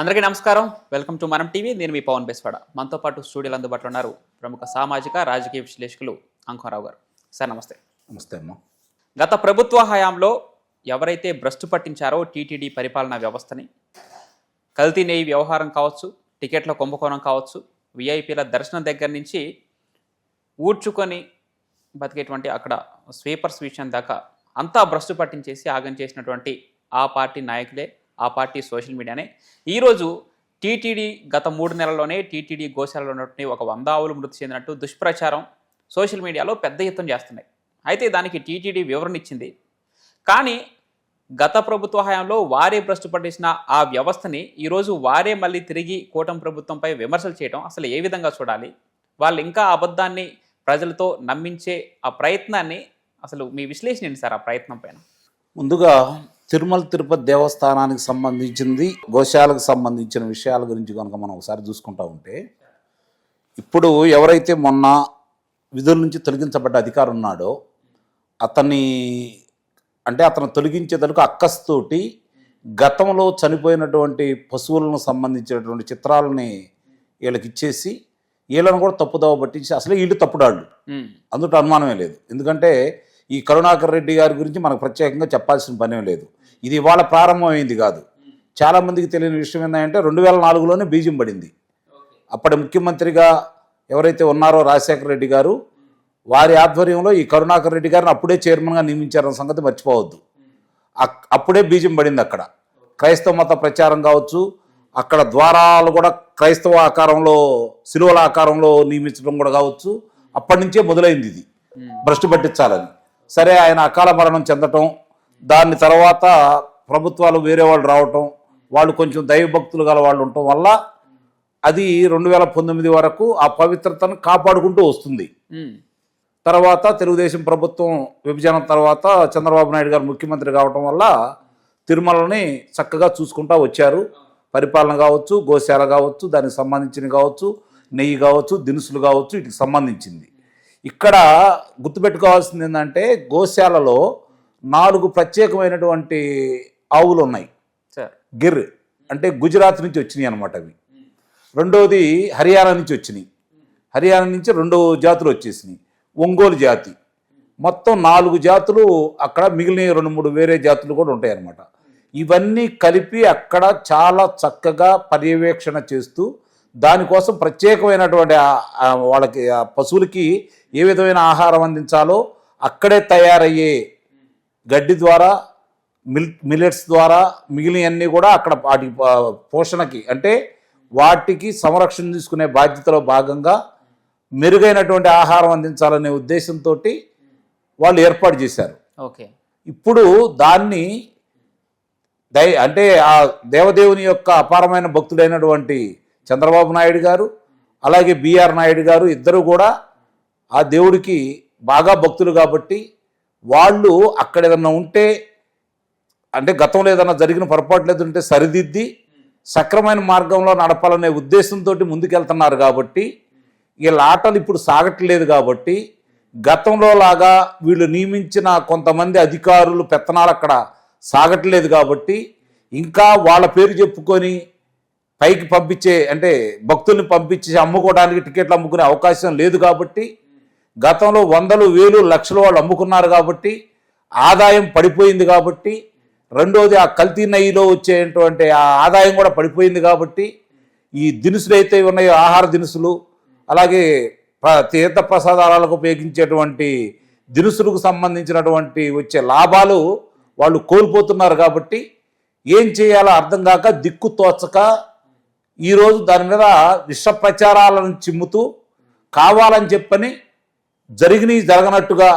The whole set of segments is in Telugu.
అందరికీ నమస్కారం. Welcome to Manam TV. నేను మీ పవన్ బెస్వాడ. మనతో పాటు స్టూడియోలో అందుబాటులో ఉన్నారు ప్రముఖ సామాజిక రాజకీయ విశ్లేషకులు అంకురావు గారు. సార్ నమస్తే. నమస్తే అమ్మ. గత ప్రభుత్వ హయాంలో ఎవరైతే భ్రష్టు పట్టించారో టీటీడీ పరిపాలనా వ్యవస్థని కల్తీ నెయ్యి వ్యవహారం కావచ్చు టికెట్ల కుంభకోణం కావచ్చు విఐపీల దర్శనం దగ్గర నుంచి ఊడ్చుకొని బతికేటువంటి అక్కడ స్వీపర్స్ విషయం దాకా అంతా భ్రష్టు పట్టించేసి ఆగం చేసినటువంటి ఆ పార్టీ నాయకులే. ఆ పార్టీ సోషల్ మీడియానే. ఈరోజు టీటీడీ గత మూడు నెలల్లోనే టీటీడీ గోశాలలో ఉన్నటువంటి ఒక వంద ఆవులు మృతి చెందినట్టు దుష్ప్రచారం సోషల్ మీడియాలో పెద్ద ఎత్తున చేస్తున్నాయి. అయితే దానికి టీటీడీ వివరణ ఇచ్చింది. కానీ గత ప్రభుత్వ హయాంలో వారే భ్రష్టు పట్టించిన ఆ వ్యవస్థని ఈరోజు వారే మళ్ళీ తిరిగి కూటమి ప్రభుత్వంపై విమర్శలు చేయడం అసలు ఏ విధంగా చూడాలి? వాళ్ళు ఇంకా అబద్ధాన్ని ప్రజలతో నమ్మించే ఆ ప్రయత్నాన్ని అసలు మీ విశ్లేషణ ఏంటి సార్ ఆ ప్రయత్నం పైన? ముందుగా తిరుమల తిరుపతి దేవస్థానానికి సంబంధించింది గోశాలకు సంబంధించిన విషయాల గురించి కనుక మనం ఒకసారి చూసుకుంటా ఉంటే ఇప్పుడు ఎవరైతే మొన్న విధుల నుంచి తొలగించబడ్డ అధికారి ఉన్నాడో అతన్ని అంటే అతను తొలగించేందుకు అక్కస్తోటి గతంలో చనిపోయినటువంటి పశువులను సంబంధించినటువంటి చిత్రాలని వీళ్ళకి ఇచ్చేసి వీళ్ళని కూడా తప్పుదోవ పట్టించి అసలు వీళ్ళు తప్పుడాళ్ళు అందులో అనుమానమే లేదు. ఎందుకంటే ఈ కరుణాకర్ రెడ్డి గారి గురించి మనకు ప్రత్యేకంగా చెప్పాల్సిన పనేం లేదు. ఇది ఇవాళ ప్రారంభమైంది కాదు. చాలా మందికి తెలియని విషయం ఏంటంటే రెండు వేల నాలుగులోనే బీజం పడింది. అప్పటి ముఖ్యమంత్రిగా ఎవరైతే ఉన్నారో రాజశేఖర రెడ్డి గారు వారి ఆధ్వర్యంలో ఈ కరుణాకర్ రెడ్డి గారిని అప్పుడే చైర్మన్గా నియమించారన్న సంగతి మర్చిపోవద్దు. అప్పుడే బీజం పడింది అక్కడ. క్రైస్తవ మత ప్రచారం కావచ్చు అక్కడ ద్వారాలు కూడా క్రైస్తవ ఆకారంలో శిలువల ఆకారంలో నియమించడం కూడా కావచ్చు అప్పటి నుంచే మొదలైంది ఇది. భ్రష్టు పట్టించాలని. సరే ఆయన అకాల మరణం చెందటం దాని తర్వాత ప్రభుత్వాలు వేరే వాళ్ళు రావటం వాళ్ళు కొంచెం దైవభక్తులు గల వాళ్ళు ఉండటం వల్ల అది రెండు వేల పంతొమ్మిది వరకు ఆ పవిత్రతను కాపాడుకుంటూ వస్తుంది. తర్వాత తెలుగుదేశం ప్రభుత్వం విభజన తర్వాత చంద్రబాబు నాయుడు గారు ముఖ్యమంత్రి కావటం వల్ల తిరుమలని చక్కగా చూసుకుంటా వచ్చారు. పరిపాలన కావచ్చు గోశాల కావచ్చు దానికి సంబంధించినవి కావచ్చు నెయ్యి కావచ్చు దినుసులు కావచ్చు వీటికి సంబంధించింది. ఇక్కడ గుర్తుపెట్టుకోవాల్సింది ఏంటంటే గోశాలలో నాలుగు ప్రత్యేకమైనటువంటి ఆవులు ఉన్నాయి గిర్ అంటే గుజరాత్ నుంచి వచ్చినాయి అనమాట అవి. రెండోది హర్యానా నుంచి వచ్చినాయి. హర్యానా నుంచి రెండు జాతులు వచ్చేసినాయి. ఒంగోలు జాతి. మొత్తం నాలుగు జాతులు అక్కడ మిగిలిన రెండు మూడు వేరే జాతులు కూడా ఉంటాయి అన్నమాట. ఇవన్నీ కలిపి అక్కడ చాలా చక్కగా పర్యవేక్షణ చేస్తూ దానికోసం ప్రత్యేకమైనటువంటి వాళ్ళకి పశువులకి ఏ విధమైన ఆహారం అందించాలో అక్కడే తయారయ్యే గడ్డి ద్వారా మిల్ మిల్లెట్స్ ద్వారా మిగిలినవన్నీ కూడా అక్కడ వాటి పోషణకి అంటే వాటికి సంరక్షణ తీసుకునే బాధ్యతలో భాగంగా మెరుగైనటువంటి ఆహారం అందించాలనే ఉద్దేశంతో వాళ్ళు ఏర్పాటు చేశారు. ఓకే. ఇప్పుడు దాన్ని దై అంటే ఆ దేవదేవుని యొక్క అపారమైన భక్తుడైనటువంటి చంద్రబాబు నాయుడు గారు అలాగే బిఆర్ నాయుడు గారు ఇద్దరు కూడా ఆ దేవుడికి బాగా భక్తులు కాబట్టి వాళ్ళు అక్కడ ఏదన్నా ఉంటే అంటే గతంలో ఏదైనా జరిగిన పొరపాట్లు ఏదంటే సరిదిద్ది సక్రమైన మార్గంలో నడపాలనే ఉద్దేశంతో ముందుకెళ్తున్నారు కాబట్టి వీళ్ళ ఆటలు ఇప్పుడు సాగట్లేదు కాబట్టి గతంలో లాగా వీళ్ళు నియమించిన కొంతమంది అధికారులు పెత్తనాలు అక్కడ సాగట్లేదు కాబట్టి ఇంకా వాళ్ళ పేరు చెప్పుకొని పైకి పంపించే అంటే భక్తుల్ని పంపించి అమ్ముకోవడానికి టికెట్లు అమ్ముకునే అవకాశం లేదు కాబట్టి గతంలో వందలు వేలు లక్షలు వాళ్ళు అమ్ముకున్నారు కాబట్టి ఆదాయం పడిపోయింది కాబట్టి రెండోది ఆ కల్తీ నయ్యిలో వచ్చేటువంటి ఆ ఆదాయం కూడా పడిపోయింది కాబట్టి ఈ దినుసులు అయితే ఉన్నాయో ఆహార దినుసులు అలాగే ప్ర- తీర్థ ప్రసాదాలకు ఉపయోగించేటువంటి దినుసులకు సంబంధించినటువంటి వచ్చే లాభాలు వాళ్ళు కోల్పోతున్నారు కాబట్టి ఏం చేయాలో అర్థం కాక దిక్కు తోచక ఈరోజు దాని మీద విష ప్రచారాలను చిమ్ముతూ కావాలని చెప్పని జరిగినవి జరగనట్టుగా.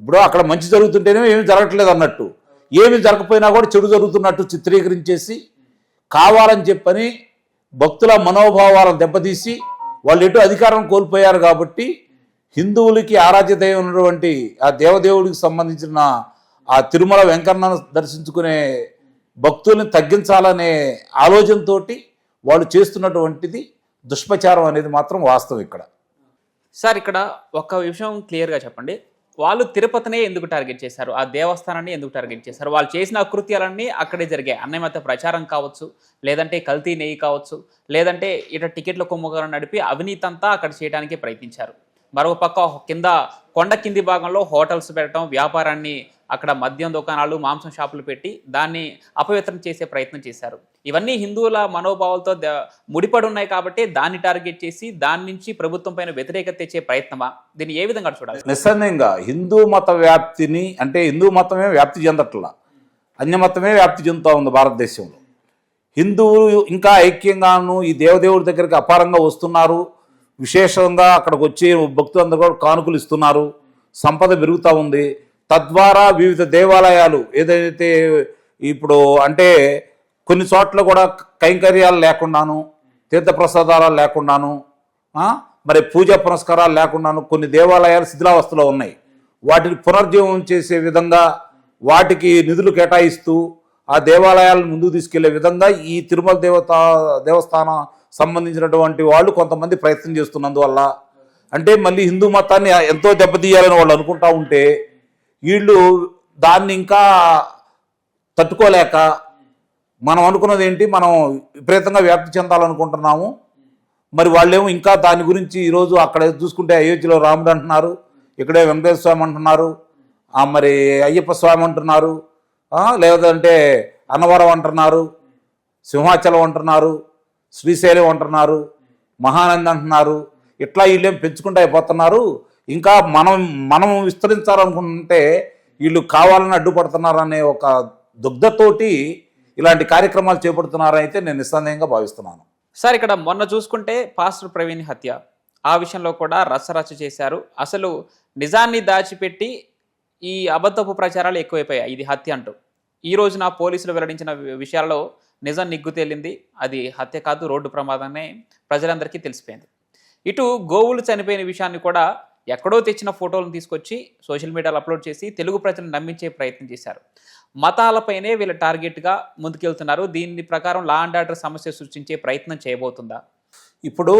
ఇప్పుడు అక్కడ మంచి జరుగుతుంటేనే ఏమి జరగట్లేదు అన్నట్టు. ఏమి జరగకపోయినా కూడా చెడు జరుగుతున్నట్టు చిత్రీకరించేసి కావాలని చెప్పని భక్తుల మనోభావాలను దెబ్బతీసి వాళ్ళు ఎటు అధికారం కోల్పోయారు కాబట్టి హిందువులకి ఆరాధ్య దైవం ఉన్నటువంటి ఆ దేవదేవుడికి సంబంధించిన ఆ తిరుమల వెంకన్నను దర్శించుకునే భక్తుల్ని తగ్గించాలనే ఆలోచనతోటి వాళ్ళు చేస్తున్నటువంటిది దుష్ప్రచారం అనేది మాత్రం వాస్తవం ఇక్కడ. సార్ ఇక్కడ ఒక విషయం క్లియర్గా చెప్పండి. వాళ్ళు తిరుపతినే ఎందుకు టార్గెట్ చేశారు? ఆ దేవస్థానాన్ని ఎందుకు టార్గెట్ చేశారు? వాళ్ళు చేసిన అకృత్యాలన్నీ అక్కడే జరిగాయి. అన్నమత ప్రచారం కావచ్చు లేదంటే కల్తీ నెయ్యి కావచ్చు లేదంటే ఇట టికెట్ల కుంభకోణం నడిపి అవినీతంతా అక్కడ చేయడానికి ప్రయత్నించారు. మరో పక్క కింద కొండ కింది భాగంలో హోటల్స్ పెట్టడం వ్యాపారాన్ని అక్కడ మద్యం దుకాణాలు మాంసం షాపులు పెట్టి దాన్ని అపవిత్రం చేసే ప్రయత్నం చేశారు. ఇవన్నీ హిందువుల మనోభావాలతో ద- ముడిపడి ఉన్నాయి కాబట్టి దాన్ని టార్గెట్ చేసి దాని నుంచి ప్రభుత్వం పైన వ్యతిరేకత తెచ్చే ప్రయత్నమా? దీన్ని ఏ విధంగా చూడాలి? నిస్సందేహంగా హిందూ మత వ్యాప్తిని అంటే హిందూ మతమే వ్యాప్తి చెందట్లా. అన్యమతమే వ్యాప్తి చెందుతూ ఉంది భారతదేశంలో. హిందువులు ఇంకా ఐక్యంగాను ఈ దేవదేవుడి దగ్గరికి అపారంగా వస్తున్నారు. విశేషంగా అక్కడికి వచ్చి భక్తులందరూ కూడా కానుకలు ఇస్తున్నారు. సంపద పెరుగుతూ ఉంది. తద్వారా వివిధ దేవాలయాలు ఏదైతే ఇప్పుడు అంటే కొన్ని చోట్ల కూడా కైంకర్యాలు లేకుండాను తీర్థప్రసాదాలు లేకుండాను మరి పూజా పురస్కారాలు లేకుండాను కొన్ని దేవాలయాలు శిథిలావస్థలో ఉన్నాయి. వాటిని పునర్జీవం చేసే విధంగా వాటికి నిధులు కేటాయిస్తూ ఆ దేవాలయాలను ముందుకు తీసుకెళ్ళే విధంగా ఈ తిరుమల దేవత దేవస్థానం సంబంధించినటువంటి వాళ్ళు కొంతమంది ప్రయత్నం చేస్తున్నందువల్ల అంటే మళ్ళీ హిందూ మతాన్ని ఎంతో దెబ్బతీయాలని వాళ్ళు అనుకుంటా ఉంటే వీళ్ళు దాన్ని ఇంకా తట్టుకోలేక మనం అనుకున్నది ఏంటి మనం విపరీతంగా వ్యాప్తి చెందాలనుకుంటున్నాము. మరి వాళ్ళేమో ఇంకా దాని గురించి ఈరోజు అక్కడ చూసుకుంటే అయోధ్యలో రాముడు అంటున్నారు ఇక్కడే వెంకటేశ్వర స్వామి అంటున్నారు మరి అయ్యప్ప స్వామి అంటున్నారు లేదంటే అన్నవరం అంటున్నారు సింహాచలం అంటున్నారు శ్రీశైలం అంటున్నారు మహానంది అంటున్నారు ఇట్లా వీళ్ళేం పెంచుకుంటూ అయిపోతున్నారు. ఇంకా మనం మనం విస్తరించాలనుకుంటే వీళ్ళు కావాలని అడ్డుపడుతున్నారనే ఒక దుగ్ధతోటి ఇలాంటి కార్యక్రమాలు చేపడుతున్నారైతే నేను నిస్సందేహంగా భావిస్తున్నాను. సార్ ఇక్కడ మొన్న చూసుకుంటే పాస్టర్ ప్రవీణ్ హత్య. ఆ విషయంలో కూడా రచ్చరచ్చ చేశారు. అసలు నిజాన్ని దాచిపెట్టి ఈ అబద్ధపు ప్రచారాలు ఎక్కువైపోయాయి. ఇది హత్య అంటూ. ఈ రోజున పోలీసులు వెల్లడించిన విషయాల్లో నిజం నిగ్గు తేలింది. అది హత్య కాదు రోడ్డు ప్రమాదమే ప్రజలందరికీ తెలిసిపోయింది. ఇటు గోవులు చనిపోయిన విషయాన్ని కూడా ఎక్కడో తెచ్చిన ఫోటోలను తీసుకొచ్చి సోషల్ మీడియాలో అప్లోడ్ చేసి తెలుగు ప్రజలను నమ్మించే ప్రయత్నం చేశారు. మతాలపైనే వీళ్ళ టార్గెట్గా ముందుకెళ్తున్నారు. దీని ప్రకారం లా అండ్ ఆర్డర్ సమస్య సృష్టించే ప్రయత్నం చేయబోతుందా? ఇప్పుడు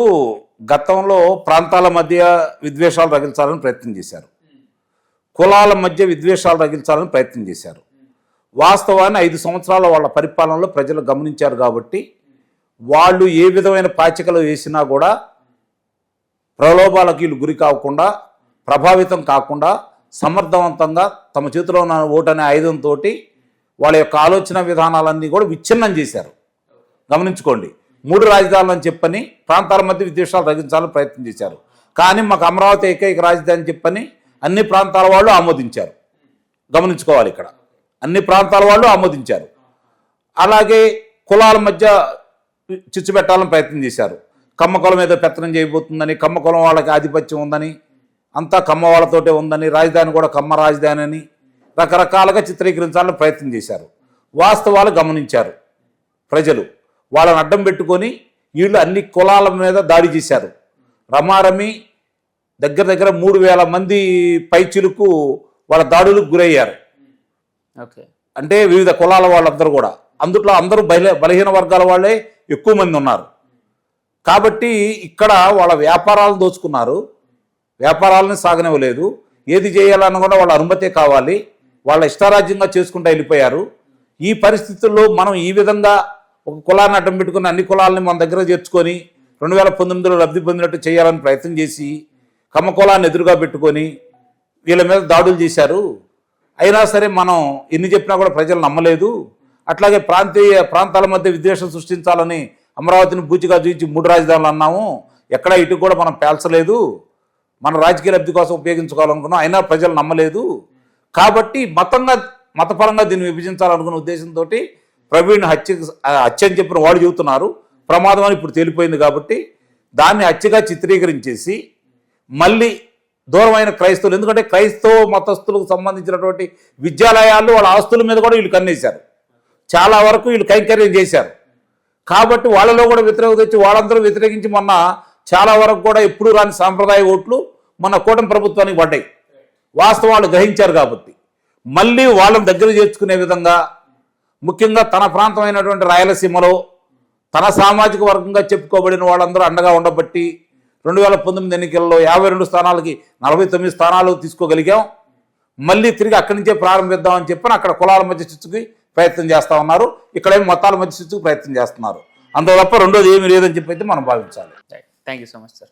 గతంలో ప్రాంతాల మధ్య విద్వేషాలు రగిల్చాలని ప్రయత్నం చేశారు. కులాల మధ్య విద్వేషాలు రగిల్చాలని ప్రయత్నం చేశారు. వాస్తవాన్ని ఐదు సంవత్సరాల వాళ్ళ పరిపాలనలో ప్రజలు గమనించారు కాబట్టి వాళ్ళు ఏ విధమైన పాచికలు వేసినా కూడా ప్రలోభాలకు వీళ్ళు గురి కాకుండా ప్రభావితం కాకుండా సమర్థవంతంగా తమ చేతిలో ఉన్న ఓటు అనే ఆయుధంతో వాళ్ళ యొక్క ఆలోచన విధానాలన్నీ కూడా విచ్ఛిన్నం చేశారు. గమనించుకోండి. మూడు రాజధానులు అని చెప్పని ప్రాంతాల మధ్య విద్వేషాలు తగ్గించాలని ప్రయత్నం చేశారు. కానీ మాకు అమరావతి ఏకైక రాజధాని చెప్పని అన్ని ప్రాంతాల వాళ్ళు ఆమోదించారు. గమనించుకోవాలి ఇక్కడ. అన్ని ప్రాంతాల వాళ్ళు ఆమోదించారు. అలాగే కులాల మధ్య చిచ్చు పెట్టాలని ప్రయత్నం చేశారు. కమ్మ కులం ఏదో పెత్తనం చేయబోతుందని కమ్మ కులం వాళ్ళకి ఆధిపత్యం ఉందని అంతా కమ్మ వాళ్ళతోటే ఉందని రాజధాని కూడా కమ్మ రాజధాని అని రకరకాలుగా చిత్రీకరించాలని ప్రయత్నం చేశారు. వాస్తవాలు గమనించారు ప్రజలు. వాళ్ళని అడ్డం పెట్టుకొని వీళ్ళు అన్ని కులాల మీద దాడి చేశారు. రమారమి దగ్గర దగ్గర మూడు వేల మంది పైచిలకు వాళ్ళ దాడులకు గురయ్యారు. అంటే వివిధ కులాల వాళ్ళందరూ కూడా. అందుట్లో అందరూ బల బలహీన వర్గాల వాళ్ళే ఎక్కువ మంది ఉన్నారు. కాబట్టి ఇక్కడ వాళ్ళ వ్యాపారాలను దోచుకున్నారు. వ్యాపారాలను సాగనివ్వలేదు. ఏది చేయాలన్నా కూడా వాళ్ళ అనుమతే కావాలి. వాళ్ళ ఇష్టారాజ్యంగా చేసుకుంటూ వెళ్ళిపోయారు. ఈ పరిస్థితుల్లో మనం ఈ విధంగా ఒక కులాన్ని అడ్డం పెట్టుకుని అన్ని కులాలని మన దగ్గర చేర్చుకొని రెండు వేల పంతొమ్మిదిలో లబ్ధి పొందినట్టు చేయాలని ప్రయత్నం చేసి కమ్మ కులాన్ని ఎదురుగా పెట్టుకొని వీళ్ళ మీద దాడులు చేశారు. అయినా సరే మనం ఎన్ని చెప్పినా కూడా ప్రజలు నమ్మలేదు. అట్లాగే ప్రాంతీయ ప్రాంతాల మధ్య విద్వేషం సృష్టించాలని అమరావతిని బూచిగా చూపించి మూడు రాజధానులు అన్నాము. ఎక్కడ ఇటు కూడా మనం పేల్చలేదు. మన రాజకీయ లబ్ధి కోసం ఉపయోగించుకోవాలనుకున్నాం. అయినా ప్రజలు నమ్మలేదు. కాబట్టి మతంగా మతపరంగా దీన్ని విభజించాలనుకున్న ఉద్దేశంతో ప్రవీణ్ హత్య హత్య అని చెప్పిన వాళ్ళు చెబుతున్నారు. ప్రమాదం అని ఇప్పుడు తేలిపోయింది కాబట్టి దాన్ని హత్యగా చిత్రీకరించేసి మళ్ళీ దూరమైన క్రైస్తవులు. ఎందుకంటే క్రైస్తవ మతస్థులకు సంబంధించినటువంటి విద్యాలయాలు వాళ్ళ ఆస్తుల మీద కూడా వీళ్ళు కన్నేశారు. చాలా వరకు వీళ్ళు కైంకర్యం చేశారు. కాబట్టి వాళ్ళలో కూడా వ్యతిరేకత వచ్చి వాళ్ళందరూ వ్యతిరేకించి మొన్న చాలా వరకు కూడా ఎప్పుడు రాని సాంప్రదాయ ఓట్లు మన కూటమి ప్రభుత్వానికి పడ్డాయి. వాస్తవాలు గ్రహించారు కాబట్టి. మళ్ళీ వాళ్ళని దగ్గర చేర్చుకునే విధంగా ముఖ్యంగా తన ప్రాంతమైనటువంటి రాయలసీమలో తన సామాజిక వర్గంగా చెప్పుకోబడిన వాళ్ళందరూ అండగా ఉండబట్టి రెండు వేల పంతొమ్మిది ఎన్నికల్లో యాభై రెండు స్థానాలకి నలభై తొమ్మిది స్థానాలు తీసుకోగలిగాం. మళ్ళీ తిరిగి అక్కడి నుంచే ప్రారంభిద్దామని చెప్పని అక్కడ కులాల మధ్య చిచ్చుకి ప్రయత్నం చేస్తా ఉన్నారు. ఇక్కడేమో మతాల మధ్య చిచ్చుకు ప్రయత్నం చేస్తున్నారు. అందులో తప్ప రెండోది ఏమీ లేదని చెప్పి అయితే మనం భావించాలి. Thank you so much sir